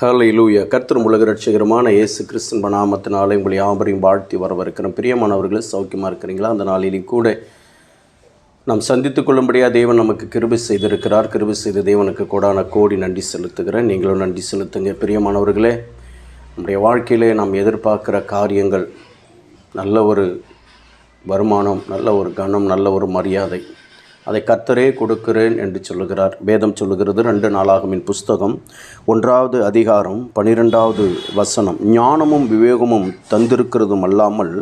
ஹலை லூயா கர்த்தரும் உலக ரட்சகரமான இயேசு கிறிஸ்தன் நாமத்தினாலே உங்களை யாவரையும் வாழ்த்தி வரவிருக்கிறோம் பிரியமானவர்களே சௌக்கியமாக இருக்கிறீங்களா? அந்த நாளிலும் கூட நாம் சந்தித்து கொள்ளும்படியாக தேவன் நமக்கு கிருபி செய்திருக்கிறார். கிருபை செய்த தேவனுக்கு கூடான கோடி நன்றி செலுத்துகிறேன். நீங்களும் நன்றி செலுத்துங்க. பிரியமானவர்களே நம்முடைய வாழ்க்கையிலே நாம் எதிர்பார்க்குற காரியங்கள் நல்ல ஒரு வருமானம் நல்ல ஒரு கனம் நல்ல ஒரு மரியாதை அதை கத்தரே கொடுக்கிறேன் என்று சொல்லுகிறார். வேதம் சொல்லுகிறது ரெண்டு நாளாகமின் புஸ்தகம். ஒன்றாவது அதிகாரம் பனிரெண்டாவது வசனம். ஞானமும் விவேகமும் தந்திருக்கிறதும் அல்லாமல்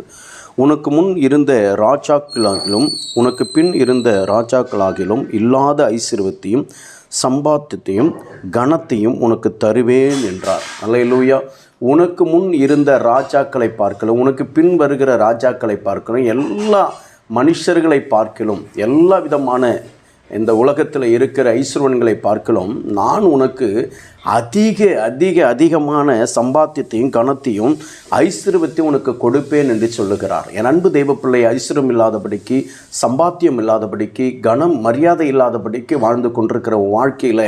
உனக்கு முன் இருந்த ராஜாக்களாகிலும் உனக்கு பின் இருந்த ராஜாக்களாகிலும் இல்லாத ஐஸ்வர்யத்தையும் சம்பாத்தியத்தையும் கனத்தையும் உனக்கு தருவேன் என்றார். அல்லேலூயா. உனக்கு முன் இருந்த ராஜாக்களை பார்க்கல உனக்கு பின் வருகிற ராஜாக்களை பார்க்கணும் எல்லா மனுஷர்களை பார்க்கலும் எல்லா விதமான இந்த உலகத்தில் இருக்கிற ஐஸ்வரன்களை பார்க்கலும் நான் உனக்கு அதிக அதிக அதிகமான சம்பாத்தியத்தையும் கனத்தையும் ஐஸ்வர்யத்தையும் உனக்கு கொடுப்பேன் என்று சொல்லுகிறார். என் அன்பு தெய்வப்பிள்ளை ஐஸ்வர்யம் இல்லாதபடிக்கு சம்பாத்தியம் இல்லாதபடிக்கு கனம் மரியாதை இல்லாதபடிக்கு வாழ்ந்து கொண்டிருக்கிற வாழ்க்கையில்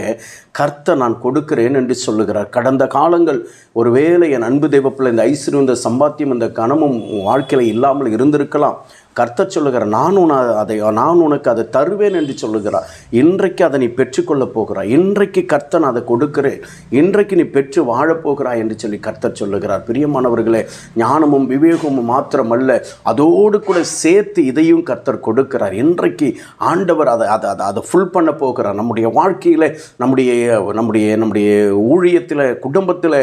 கர்த்த நான் கொடுக்கிறேன் என்று சொல்லுகிறார். கடந்த காலங்கள் ஒருவேளை என் அன்பு தெய்வப்பிள்ளை இந்த ஐஸ்வர்யம் இந்த சம்பாத்தியம் இந்த கனமும் வாழ்க்கையில் இல்லாமல் இருந்திருக்கலாம். கர்த்தர் சொல்லுகிறார் நான் உன அதை நான் உனக்கு அதை தருவேன் என்று சொல்லுகிறார். இன்றைக்கு அதை நீ பெற்றுக்கொள்ளப் போகிறாய். இன்றைக்கு கர்த்தன் அதை கொடுக்கிறேன். இன்றைக்கு நீ பெற்று வாழப்போகிறாய் என்று சொல்லி கர்த்தர் சொல்லுகிறார். பிரியமானவர்களே ஞானமும் விவேகமும் மாத்திரமல்ல அதோடு கூட சேர்த்து இதையும் கர்த்தர் கொடுக்கிறார். இன்றைக்கு ஆண்டவர் அதை அதை அதை அதை ஃபுல் பண்ண போகிறார். நம்முடைய வாழ்க்கையில் நம்முடைய நம்முடைய நம்முடைய ஊழியத்தில் குடும்பத்தில்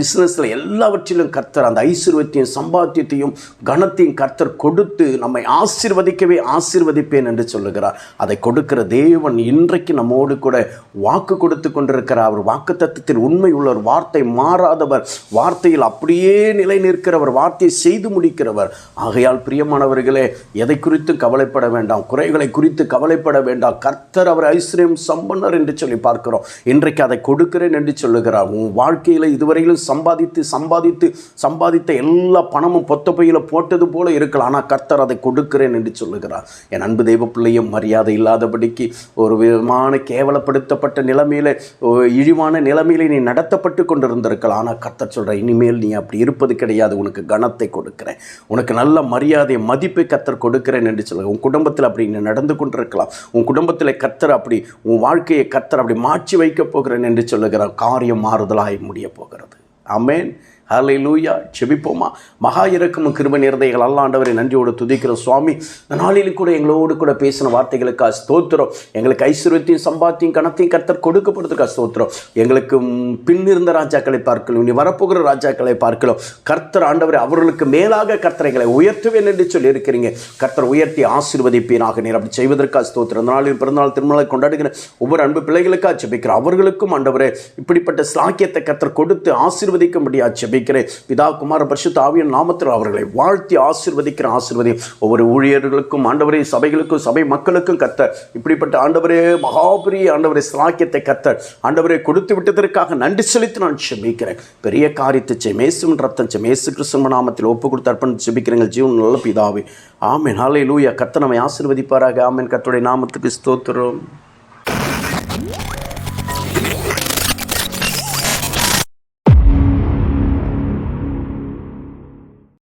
பிஸ்னஸில் எல்லாவற்றிலும் கர்த்தர் அந்த ஐஸ்வர்யத்தையும் சம்பாத்தியத்தையும் கனத்தையும் கர்த்தர் கொடுத்து நம்மை ஆசிர்வதிக்கவே ஆசிர்வதிப்பேன் என்று சொல்லுகிறார். அதை கொடுக்கிற தேவன் இன்றைக்கு நம்மோடு கூட வாக்கு கொடுத்து கொண்டிருக்கிறார். அவர் வாக்கு தத்துவத்தில் உண்மை உள்ளவர் வார்த்தை மாறாதவர் வார்த்தையில் அப்படியே நிலை நிற்கிறவர் வார்த்தையை செய்து முடிக்கிறவர். ஆகையால் பிரியமானவர்களே எதை குறித்து கவலைப்பட வேண்டாம். குறைகளை குறித்து கவலைப்பட வேண்டாம். கர்த்தர் அவர் ஐஸ்வர்யம் சம்பன்னர் என்று சொல்லி பார்க்கிறோம். இன்றைக்கு அதை கொடுக்கிறேன் என்று சொல்லுகிறார். உன் வாழ்க்கையில் இதுவரையிலும் சம்பாதித்து சம்பாதித்து சம்பாதித்த எல்லா பணமும் பொத்த பையில் போட்டது போல இருக்கலாம். ஆனால் கர்த்தர் அதை கொடுக்கிறேன் என்று சொல்லுகிறார். என் அன்பு தெய்வ பிள்ளையும் மரியாதை இல்லாதபடிக்கு ஒரு விதமான கேவலப்படுத்தப்பட்ட நிலைமையில இழிவான நிலைமையில நீ நடத்தப்பட்டு கொண்டிருந்திருக்கலாம். ஆனால் கர்த்தர் சொல்கிற இனிமேல் நீ அப்படி இருப்பது கிடையாது. உனக்கு கனத்தை கொடுக்கிறேன். உனக்கு நல்ல மரியாதை மதிப்பை கத்தர் கொடுக்கிறேன் என்று சொல்லுங்கள் உன் குடும்பத்தில் அப்படி நீ நடந்து கொண்டிருக்கலாம். உன் குடும்பத்தில் கத்தர் அப்படி உன் வாழ்க்கையை கத்தர் அப்படி மாற்றி வைக்கப் போகிறேன் என்று சொல்லுகிறார். காரியம் மாறுதலாய் முடிய போகிறது. அமேன் ஹலை லூயா செபிப்போமா மகா இறக்கமும் கிருப நிறதைகள் அல்லாண்டவரை நன்றியோடு துதிக்கிற சுவாமி. இந்த நாளிலும் கூட எங்களோடு கூட பேசின வார்த்தைகளுக்காக ஸ்தோத்திரம். எங்களுக்கு ஐஸ்வர்யத்தையும் சம்பாத்தியும் கணத்தையும் கர்த்தர் கொடுக்கப்படுறதுக்காக ஸ்தோத்திரம். எங்களுக்கு பின்னிருந்த ராஜாக்களை பார்க்கலாம் இனி வரப்போகிற ராஜாக்களை பார்க்கலாம் கர்த்தர் ஆண்டவரை அவர்களுக்கு மேலாக கர்த்தரைகளை உயர்த்துவேன் என்று சொல்லி இருக்கிறீங்க கர்த்தர் உயர்த்தி ஆசீர்வதிப்பீனாக நீர். அப்படி செய்வதற்காக ஸ்தோத்திரம். இந்த நாளில் பிறந்தநாள் திருமணத்தை கொண்டாடுகிற ஒவ்வொரு அன்பு பிள்ளைகளுக்காக ஜெபிக்கிறோம் அவர்களுக்கும் ஆண்டவரே இப்படிப்பட்ட ஸ்லாக்கியத்தை கர்த்தர் கொடுத்து ஆசீர்வதிக்கும்படியா ஜெபிக்கிறேன் பிதா குமார பரிசுத்த ஆவியன் நாமத்தில் அவர்களை வாழ்த்தி ஆசிர்வதிக்கிற ஆசீர்வதி ஒவ்வொரு ஊழியர்களுக்கும் ஆண்டவரே சபைகளுக்கும் சபை மக்களுக்கும் கத்த இப்படிப்பட்ட ஆண்டவரே மகாபெரிய ஆண்டவரே ஸ்லாக்கியத்தை கத்த ஆண்டவரே கொடுத்து விட்டதற்காக நன்றி செலுத்தி நான் ஜெபிக்கிறேன் பெரிய காரியத்தை செய் ரத்தம் செய் மேசு கிறிஸ்துவ நாமத்தில் ஒப்பு கொடுத்து அர்ப்பணம் ஜெபிக்கிறேங்க ஜீவன் நல்ல பிதாவே. ஆமென் லூயா கத்த நம்மை ஆசிர்வதிப்பாராக. ஆமேன் கத்துடைய நாமத்துக்கு ஸ்தோத்திரம்.